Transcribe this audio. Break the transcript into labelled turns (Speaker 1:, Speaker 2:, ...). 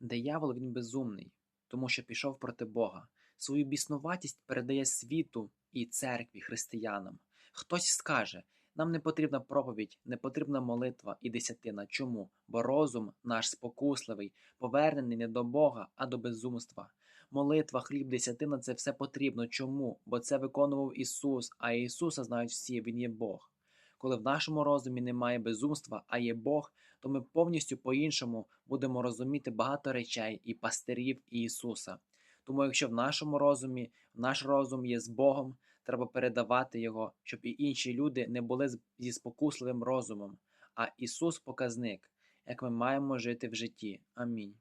Speaker 1: Диявол він безумний, тому що пішов проти Бога. Свою біснуватість передає світу і церкві, християнам. Хтось скаже, нам не потрібна проповідь, не потрібна молитва і десятина. Чому? Бо розум наш спокусливий, повернений не до Бога, а до безумства. Молитва, хліб, десятина це все потрібно. Чому? Бо це виконував Ісус, а Ісуса знають всі, Він є Бог. Коли в нашому розумі немає безумства, а є Бог, то ми повністю по-іншому будемо розуміти багато речей і пастирів і Ісуса. Тому, якщо в нашому розумі наш розум є з Богом, треба передавати його, щоб і інші люди не були зі спокусливим розумом. А Ісус показник, як ми маємо жити в житті. Амінь.